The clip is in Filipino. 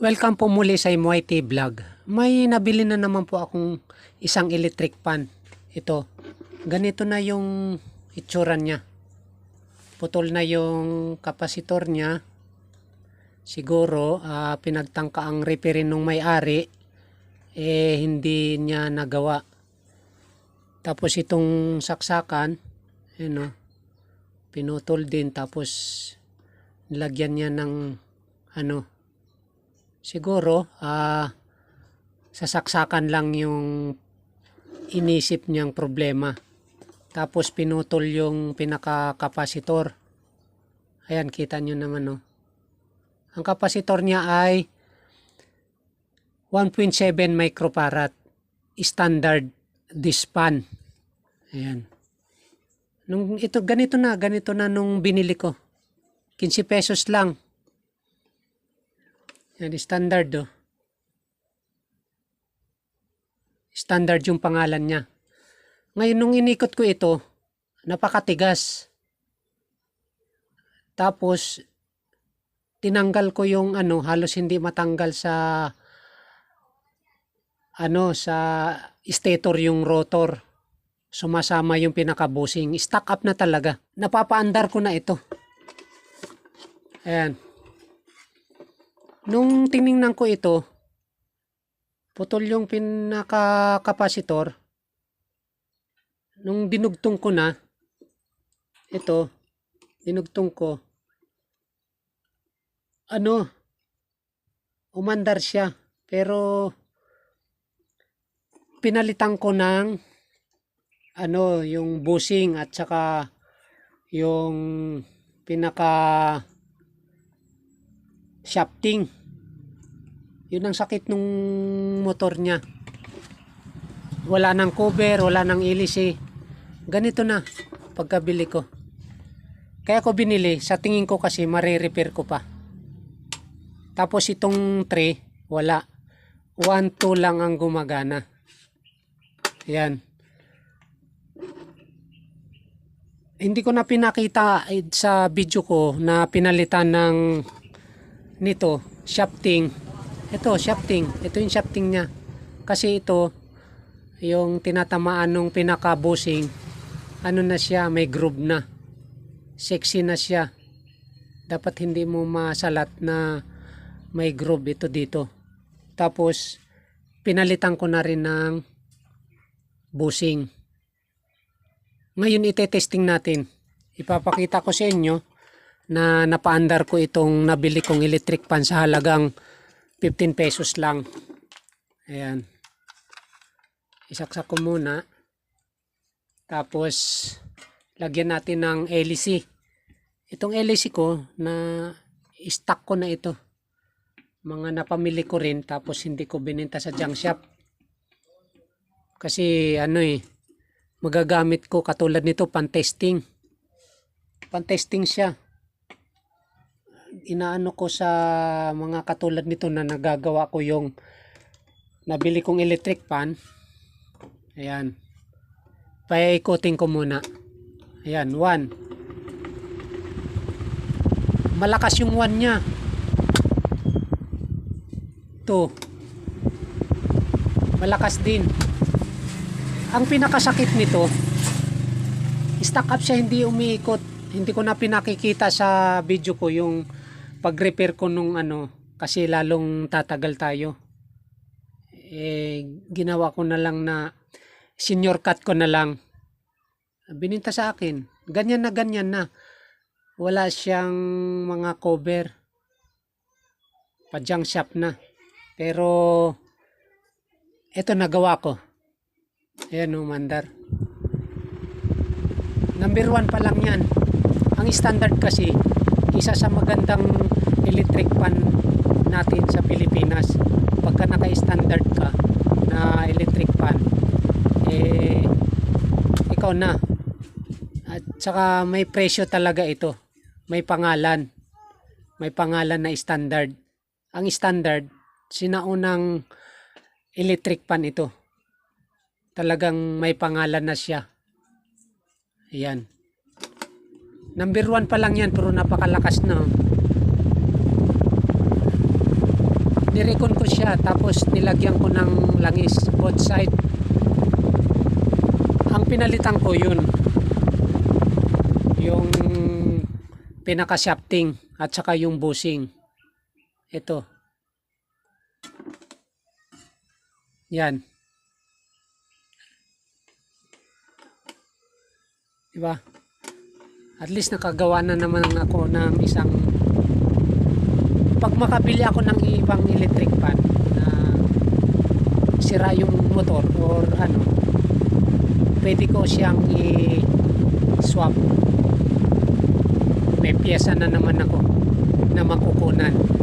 Welcome po muli sa MYT Vlog. May nabili na naman po akong isang electric pan. Ito. Ganito na yung itsura niya. Putol na yung kapasitor niya. Siguro ah, pinagtangka ang repairin nung may-ari eh hindi niya nagawa. Tapos itong saksakan, ano, pinutol din tapos lagyan niya ng ano, siguro ah sasaksakan lang yung inisip niyang problema. Tapos pinutol yung pinaka-kapasitor. Ayan, kita nyo naman no. Ang kapasitor niya ay 1.7 microfarad. Standard dispan. Ayan. Nung ito ganito na, ganito na nung binili ko. 15 pesos lang. Yan, standard do. Standard yung pangalan niya. Ngayon, nung inikot ko ito, napakatigas. Tapos, tinanggal ko yung ano, halos hindi matanggal sa ano, sa stator yung rotor. Sumasama yung pinakabusing. Stack up na talaga. Napapaandar ko na ito. Ayan. Nung tiningnan ko ito, putol yung pinaka-kapasitor. Nung dinugtong ko na, ito, dinugtong ko, ano, umandar siya. Pero, pinalitan ko ng, ano, yung busing at saka yung pinaka shafting. Yun ang sakit nung motor niya. Wala nang cover, wala nang ilis eh. Ganito na pagkabili ko. Kaya ko binili, sa tingin ko kasi mare-repair ko pa. Tapos itong tray, wala. 1, 2 lang ang gumagana. Yan. Hindi ko na pinakita eh, sa video ko na pinalitan ng nito, shafting. Ito, shafting. Ito yung shafting niya. Kasi ito, yung tinatamaan nung pinaka-busing, ano na siya, may groove na. Sexy na siya. Dapat hindi mo masalat na may groove ito dito. Tapos, pinalitan ko na rin ng busing. Ngayon ite-testing natin. Ipapakita ko sa inyo na napaandar ko itong nabili kong electric pan sa halagang 15 pesos lang. Ayan. Isaksak ko muna. Tapos, lagyan natin ng LEC. Itong LEC ko, na stock ko na ito. Mga napamili ko rin, tapos hindi ko bininta sa junk shop. Kasi ano eh, magagamit ko katulad nito pan-testing. Pan-testing siya. Inaano ko sa mga katulad nito na nagagawa ko yung nabili kong electric pan. Ayan. Paikotin ko muna. Ayan, one. Malakas yung one niya. Two. Malakas din. Ang pinakasakit nito, stuck up siya hindi umiikot. Hindi ko na pinakikita sa video ko yung pag-repair ko nung ano kasi lalong tatagal tayo. Eh, ginawa ko na lang na senior cut ko na lang. Bininta sa akin. Ganyan na ganyan na. Wala siyang mga cover. Padyang shop na. Pero ito nagawa ko. Ayan o, mandar. Number one pa lang yan. Ang standard kasi, isa sa magandang electric pan natin sa Pilipinas. Pagka naka-standard ka na electric pan, eh, ikaw na. At saka may presyo talaga ito. May pangalan. May pangalan na standard. Ang standard, sinaunang electric pan ito talagang may pangalan na siya. Ayan. Number one pa lang yan pero napakalakas na. nirecon ko siya tapos nilagyan ko ng langis both side. Ang pinalitan ko yun yung pinaka shafting at saka yung bushing. Ito. Yan. Diba? At least nakagawa na naman ako ng isang pag makabili ako ng ibang electric fan na sira yung motor or ano pwede ko siyang i-swap. May pyesa na naman ako na makukunan